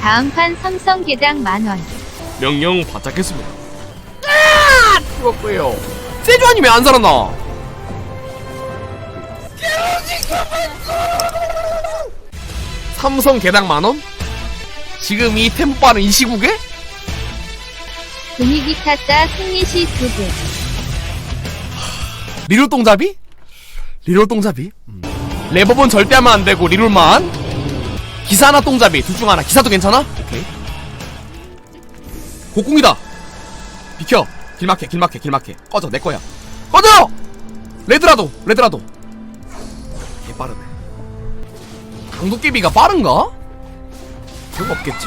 다음 판 삼성 개당 만원. 명령 바짝했습니다. 죽었고요. 세주 아니면 안 살았나? 삼성 개당 만 원? 지금 이 템포바는 이 시국에? 분위기 탔다 승리시 두 개. 리롤 똥잡이? 리롤 똥잡이? 음. 레버본 절대 하면 안 되고 리롤만. 기사나 똥잡이 둘 중 하나. 기사도 괜찮아? 오케이. 곡궁이다. 비켜. 길막해, 길막해, 길막해. 꺼져, 내 거야. 꺼져! 레드라도, 레드라도. 개 빠르네. 강도깨비가 빠른가? 그거 없겠지?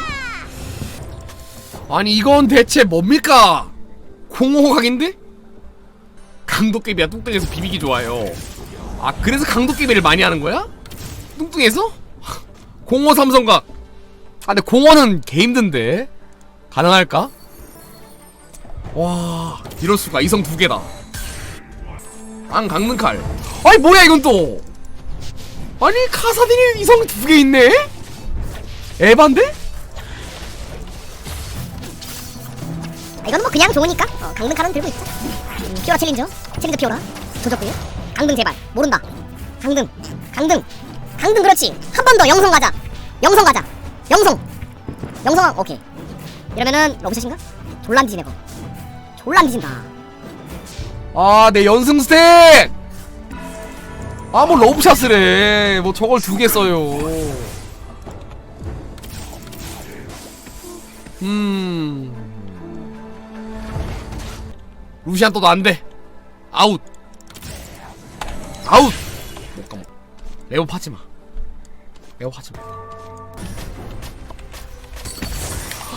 아니 이건 대체 뭡니까? 공호각인데? 강도깨비야 뚱뚱해서 비비기 좋아요. 아 그래서 강도깨비를 많이 하는 거야? 뚱뚱해서? 공호 삼성각. 아 근데 공호는 개 힘든데 가능할까? 와 이럴 수가 이성 두 개다. 안 강는 칼. 아니 뭐야 이건 또? 아니 카사딘이 이성 두 개 있네? 에반데? 이건 뭐 그냥 좋으니까 어, 강등 칼은 들고 있죠 음, 피오라 챌린저 챌린저 피오라 조졌고요 강등 제발 모른다 강등 강등 강등 그렇지 한 번 더 영성 가자 영성 가자 영성 영성 오케이 이러면은 러브샷인가? 졸란 뒤지네 거 졸란 뒤진다 아, 내 연승 스택! 아, 뭐 러브샷을 해. 뭐 저걸 두 개 써요. 음. 루시안 떠도 안 돼. 아웃. 아웃! 못 가. 레오 파지 마. 레오 하지 마.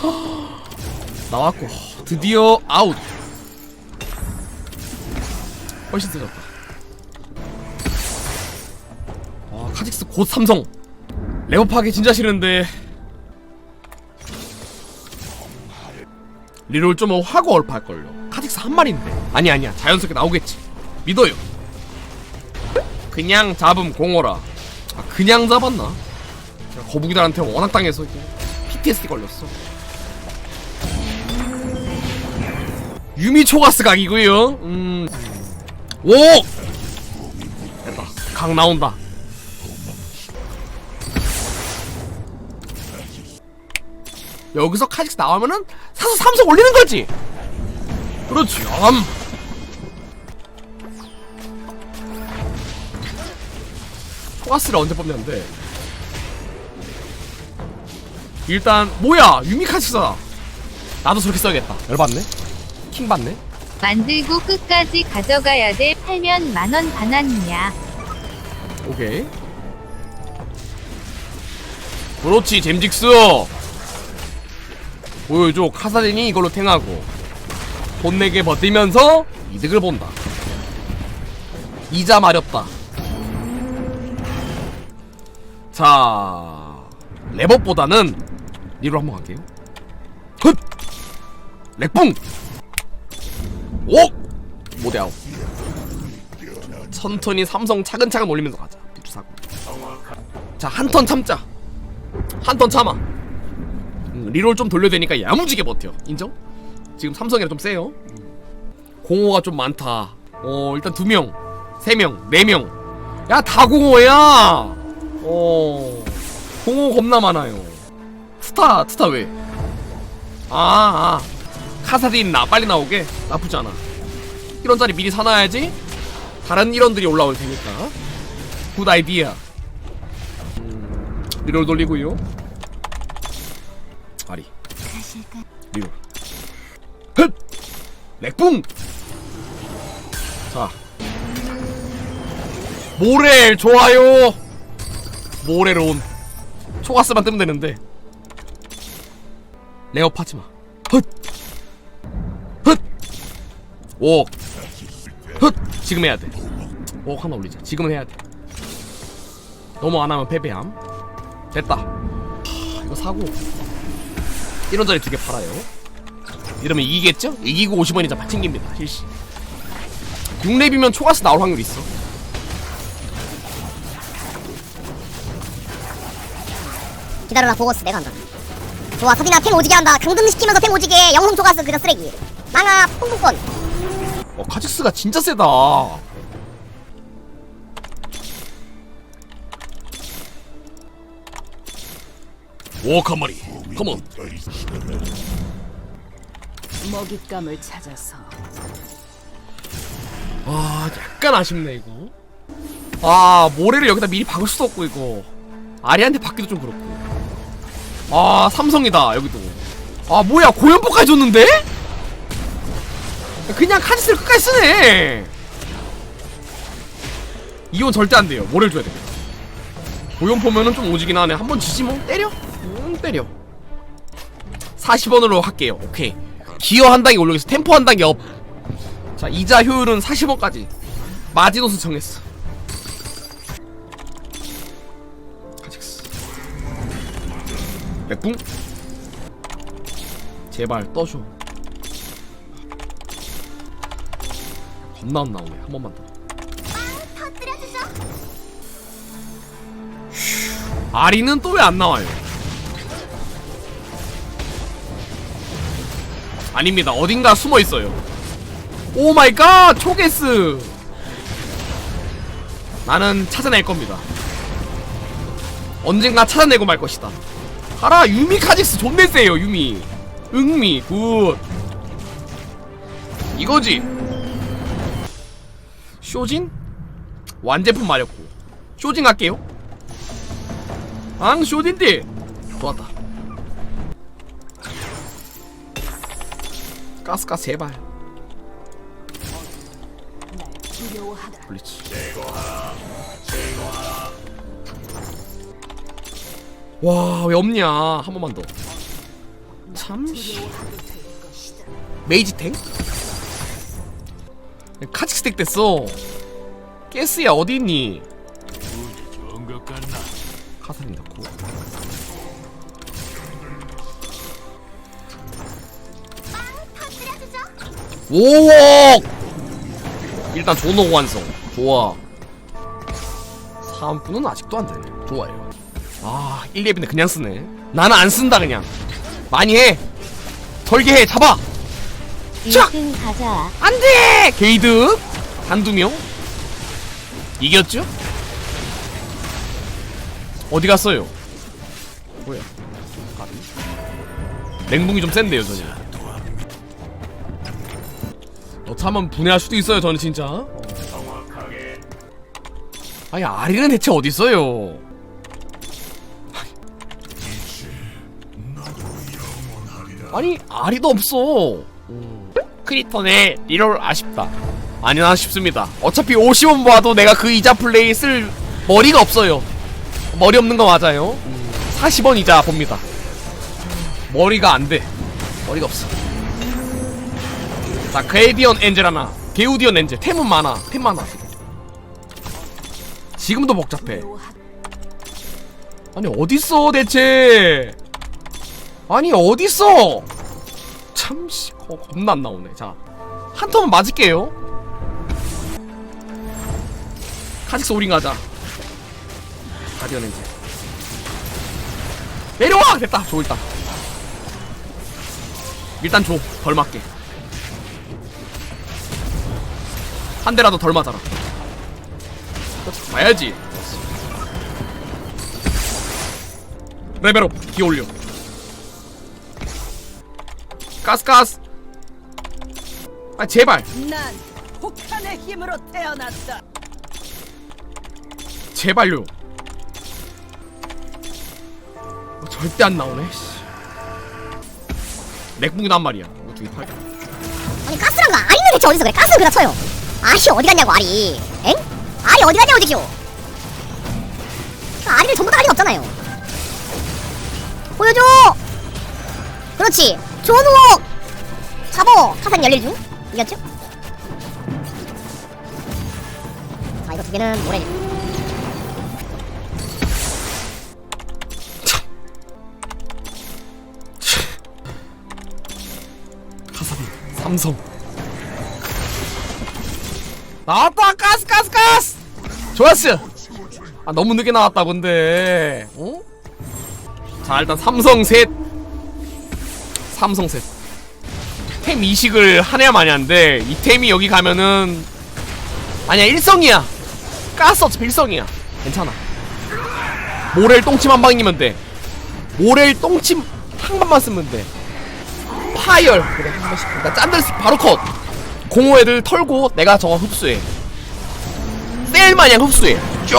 나왔고, 드디어 아웃. 훨씬 세졌다. 아, 카직스 곧 삼성. 레오 파기 진짜 싫은데. 리롤 좀 하고 얼파할걸요. 카직스 한 마리인데. 아니, 아니야. 자연스럽게 나오겠지. 믿어요. 그냥 잡음 공허라. 아, 그냥 잡았나? 제가 거북이들한테 워낙 당해서 이게 PTSD 걸렸어. 유미 초가스 각이고요. 음. 오! 됐다. 강 나온다. 여기서 카직스 나오면은 사서 삼성 올리는 거지. 그렇지. 암. 초가스를 언제 돼? 일단 뭐야 유미 카직스다. 나도 저렇게 써야겠다. 열받네. 킹 받네. 만들고 끝까지 가져가야 돼. 팔면 만원 반환이야. 오케이. 그렇지, 잼직스. 보여줘. 카사딘이 이걸로 탱하고. 돈 내게 버티면서 이득을 본다. 이자 마렵다. 자, 레버보다는 니로 한번 갈게요. 헛! 렉붕! 오! 모대 아웃. 천천히 삼성 차근차근 올리면서 가자. 부추 사고. 자, 한 턴 참자. 한 턴 참아. 음, 리롤 좀 돌려야 되니까 야무지게 버텨. 인정? 지금 삼성이랑 좀 세요. 공호가 좀 많다. 어, 일단 두 명, 세 명, 네 명. 야, 다 공호야. 어, 공호 겁나 많아요. 스타, 스타 왜? 아, 아. 카사딘 나 빨리 나오게 나쁘지 않아. 이런 자리 미리 사놔야지. 다른 일원들이 올라올 테니까 굿 아이디어 음, 리롤 돌리고요 아리 리롤 헛! 렉붕 자 모렐 좋아요 모렐온 초가스만 뜨면 되는데 레어 파지마 헛! 헛! 오 헛! 지금 해야 돼. 오 하나 올리자. 지금은 해야 돼. 너무 안 하면 패배함. 됐다. 하, 이거 사고 이런 자리 두 개 팔아요. 이러면 이기겠죠? 이기고 50원이자 받챙깁니다. 실시. 6렙이면 초가스 나올 확률 있어. 기다려라 보거스. 내가 한다. 좋아 서디나 탱 오지게 한다. 강등시키면서 탱 오지게 영웅 초가스 그저 쓰레기. 망아 퐁퐁권 어 카직스가 진짜 세다. 오카마리 컴온 먹잇감을 찾아서. 아 약간 아쉽네 이거. 아 모래를 여기다 미리 박을 수도 없고 이거. 아리한테 받기도 좀 그렇고 아 삼성이다 여기도. 아 뭐야 고연포까지 줬는데? 그냥 카지스를 끝까지 쓰네. 이건 절대 안 돼요. 모래를 줘야 돼? 고연포면은 좀 오지긴 하네. 한 번 지지 뭐. 때려? 음 때려. 40원으로 할게요. 오케이. 기어 한 단계 올리겠어 템포 한 단계 업. 자 이자 효율은 40원까지. 마지노스 정했어 맥붕 제발 떠줘. 겁나 안 나오네. 한 번만 더. 아리는 또 왜 안 나와요? 아닙니다. 어딘가 숨어 있어요. 오 마이 갓! 초게스! 나는 찾아낼 겁니다. 언젠가 찾아내고 말 것이다 가라 유미 카직스 존내 세요 유미. 응미 굿. 이거지. 쇼진? 완제품 마렵고. 쇼진 갈게요. 앙 쇼딘디 좋았다. 가스가스 두려워하다. 블리치 와 왜 없냐? 한 번만 더. 두려워하게 될 것이다. 메이지 탱? 카직 스택 됐어. 가스야 어디 있니? 카사린 넣고. 오억! 일단 존옥 완성. 좋아. 사은분은 아직도 안 되네. 좋아요 아 1렙인데 그냥 쓰네 나는 안 쓴다 그냥 많이 해 설계해 잡아 쫙! 1등 가자. 안돼 게이드 한두 명 이겼죠? 어디 갔어요? 뭐야? 가비? 맹붕이 좀 센데요 저는. 여차하면 분해할 수도 있어요 저는 진짜. 어. 아니 아리는 대체 어디 있어요? 아니 아리도 없어. 크리턴의 리롤 아쉽다. 아니나 아쉽습니다. 어차피 50원 모아도 내가 그 이자 플레이 쓸 머리가 없어요. 머리 없는 거 맞아요. 40원 이자 봅니다. 머리가 안 돼. 머리가 없어. 자, 그레디언 엔젤 하나. 게우디언 엔젤. 템은 많아. 템 많아. 지금도 복잡해. 아니 어딨어 대체 아니 어딨어? 참씨 어, 겁나 안 나오네. 자한 턴만 맞을게요. 카직스 오링 가자. 가디언 엔지 내려와! 됐다. 줘 일단. 일단 줘덜 맞게. 한 대라도 덜 맞아라. 봐야지. 레벨업 기어 올려 가스 가스. 아 제발. 난 폭탄의 힘으로 태어났다. 제발요. 어, 절대 안 나오네 씨. 맥북이란 말이야. 이거 두개 팔자 아니 가스란가 아리는 대체 어디서 그래? 가스는 그다 쳐요. 아씨 어디 갔냐고 아리 엥? 아리 어디 갔냐고 지금 아리를 전부 다 아리가 없잖아요. 보여줘! 그렇지 존우옥 잡어 타산 열릴 중. 이겼죠? 아 이거 두 개는 모래 카사비 삼성. 나왔다! 가스 가스 가스! 좋았어! 아 너무 늦게 나왔다 근데. 어? 자 일단 삼성 셋 삼성 셋 템 이식을 하냐 마냐인데 이 템이 여기 가면은 아니야 일성이야. 가스 어차피 일성이야. 괜찮아. 모렐 똥침 한 방이면 돼. 모렐 똥침 한 방만 쓰면 돼. 파열. 그래 한 번씩. 나 짠들스 바로 컷. 공호 애들 털고 내가 저거 흡수해. 셀 마냥 흡수해. 쭉!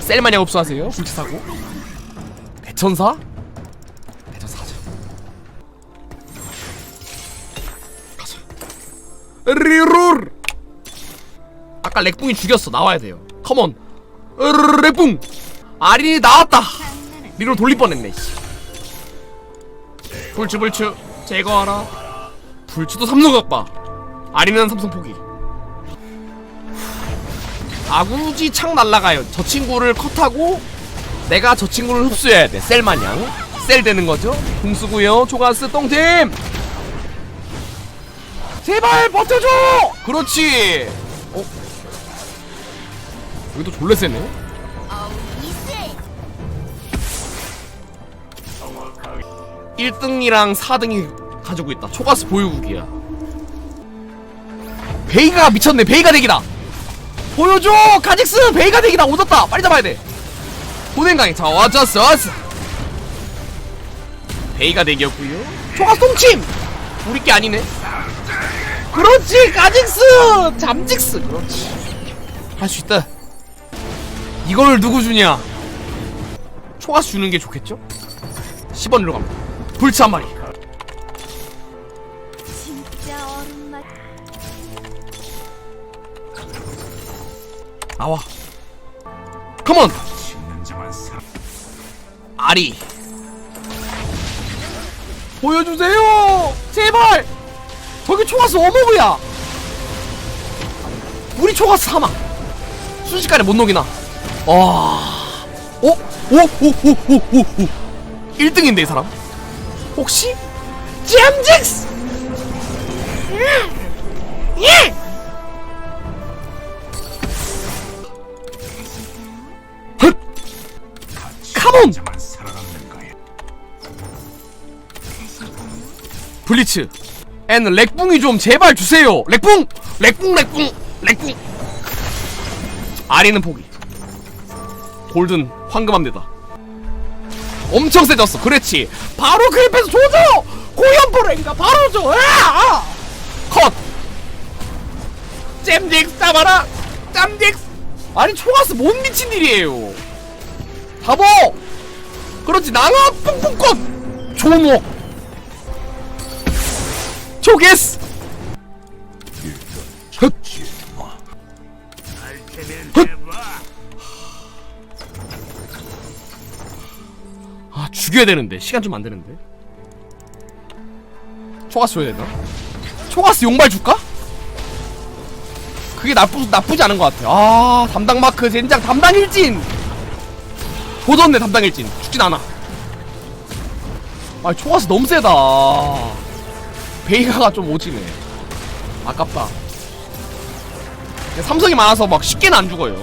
셀 마냥 흡수하세요. 불치사고? 대천사 리롤 아까 렉붕이 죽였어. 나와야 돼요. 컴온. 렉붕. 아린이 나왔다. 리롤 돌릴 뻔했네 씨. 불추 불추 제거하라. 불추도 삼성 각봐 아린은 삼성 포기. 아구지 창 날라가요. 저 친구를 컷하고 내가 저 친구를 흡수해야 돼. 셀마냥. 셀 되는 거죠? 궁수구요. 초가스 똥팀 제발 버텨줘! 그렇지. 어? 여기도 졸래 세네? 1등이랑 4등이 가지고 있다. 초가스 보유국이야. 베이가 미쳤네. 베이가 대기다! 보여줘! 카직스! 베이가 대기다! 오졌다! 빨리 잡아야 돼! 보냉강이 자 와졌어 왔어 베이가 대기였구요. 초가스 똥침! 우리 게 아니네 그렇지 카직스! 잠직스! 그렇지. 할 수 있다. 이걸 누구 주냐? 초가스 주는 게 좋겠죠? 10원으로 갑니다. 불치 한 마리. 진짜 얼음맛. 나와. 컴온! 아리. 보여주세요! 제발 저기 초가스 어머브야 우리 초가스 사망 순식간에 못 녹이나 와 오? 오? 오? 오? 오? 오? 오? 1등인데 이 사람 혹시? 잼직스 예! 헛! 카몬! 블리츠 앤 렉붕이 좀 제발 주세요. 렉붕! 렉붕 렉붕 렉붕. 아리는 포기. 골든 황금함대다. 엄청 세졌어. 그렇지. 바로 그 옆에서 조져! 고연보랭이가 바로 줘! 아! 컷! 잼직스 잡아라! 잼직스! 아니 초가스 못 미친 일이에요. 바보! 그렇지. 낭아 뿡뿡꽃 조목 헛. 아 죽여야 되는데. 시간 좀 안 되는데. 초가스 줘야 되나? 초가스 용발 줄까? 그게 나쁘, 나쁘지 않은 것 같아. 아 담당 마크 젠장 담당 일진! 조졌네 담당 일진. 죽진 않아. 아 초가스 너무 세다 베이가가 좀 오지네. 아깝다. 삼성이 많아서 막 쉽게는 안 죽어요.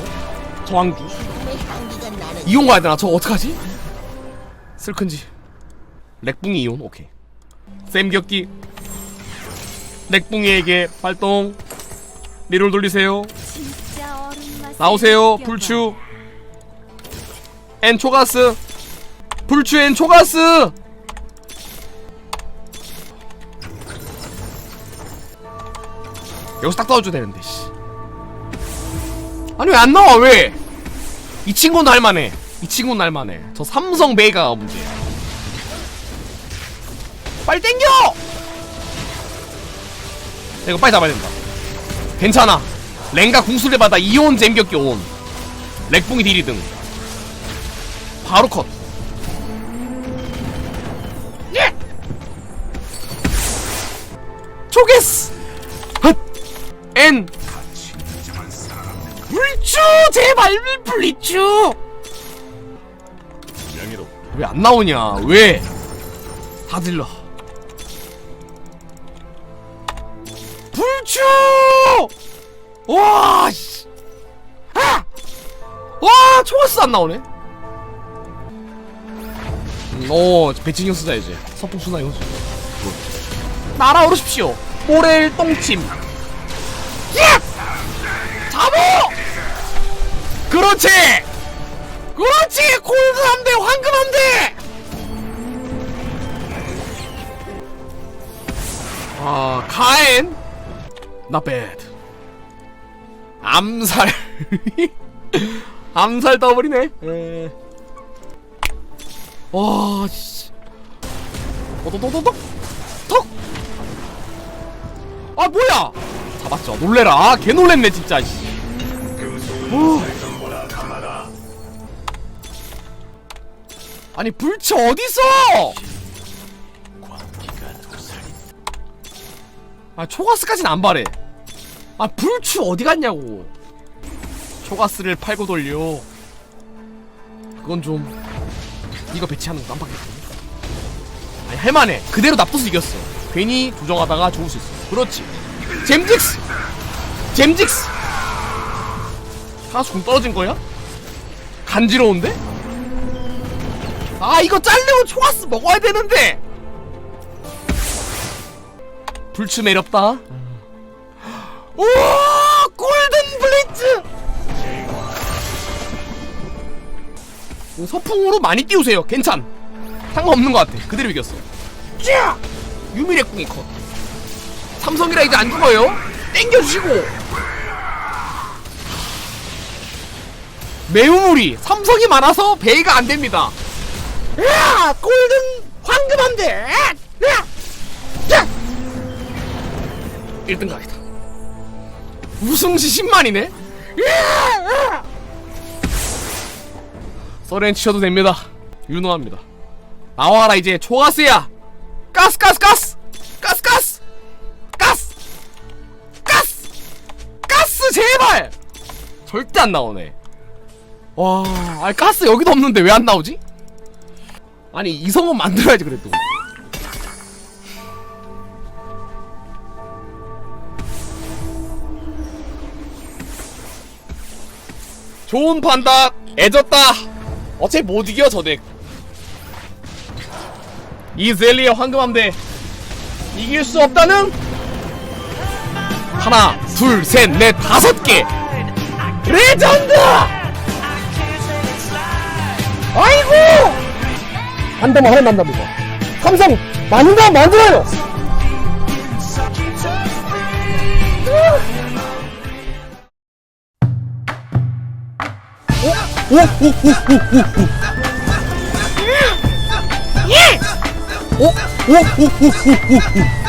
저항주. 이용 가야 되나? 저거 어떡하지? 슬큰지. 렉붕이 이온 오케이. 쌤 격기. 렉붕이에게 발동. 리롤 돌리세요. 나오세요. 불추. 엔 초가스. 불추 엔 초가스 여기서 딱 떨어져야 되는데 씨. 아니 왜 안 나와 왜? 이 친구는 할만해. 이 친구는 할만해. 저 삼성 베이가가 문제야. 빨리 땡겨! 이거 빨리 잡아야 된다. 괜찮아. 랭가 궁수를 받아 이온 잼격기 온. 렉붕이 딜이등 바로 컷 엔 불추 제발 불리추 왜 안 나오냐? 왜? 다 질러. 불추 와, 씨. 아! 와, 초가스 안 나오네. 음, 어 배치 신경 쓰자 이제. 서풍 순나 이거 날아오르십시오. 모렐 똥침 그렇지 그렇지 골드 함대 황금 함대 아 가엔 not bad 암살 암살 에. 와 씨. 도도도도독 톡. 아 뭐야? 잡았죠. 놀래라. 아, 개 놀랬네 진짜. 씨. 오. 아니 불치 어디 있어? 아 초가스까지는 안 바래. 아 불추 어디 갔냐고. 초가스를 팔고 돌려. 그건 좀 이거 배치하는 거 깜빡했어. 아니 할만해. 그대로 납둬서 이겼어. 괜히 조정하다가 죽을 수 있어. 그렇지. 잼직스. 잼직스. 하나씩 공 떨어진 거야? 간지러운데? 아 이거 잘려고 초가스 먹어야 되는데. 불츠 매렵다. 오 골든 블리츠. 서풍으로 많이 띄우세요. 괜찮. 상관없는 것 같아. 그대로 이겼어. 쫙! 유미렉 궁이 컷. 삼성이라 이제 안 죽어요. 땡겨주시고. 매우 무리. 삼성이 많아서 베이가 안 됩니다. 야! 골든 황금함대! 야! 야! 1등 각이다. 우승시 10만이네? 야! 서렌 치셔도 됩니다. 유능합니다. 나와라 이제 초가스야! 가스 가스 가스! 가스 가스! 가스! 가스! 가스 제발! 절대 안 나오네. 와, 아 가스 여기도 없는데 왜 안 나오지? 아니 이성은 만들어야지 그래도. 좋은 판다. 애졌다. 어차피 못 이겨 저덱. 이 젤리의 황금함대. 이길 수 없다는? 하나 둘 셋 넷 다섯 개. 레전드 한다면 하나 만납니다 삼성 만든다 만들어요 오, 오, 오, 오, 오, 오.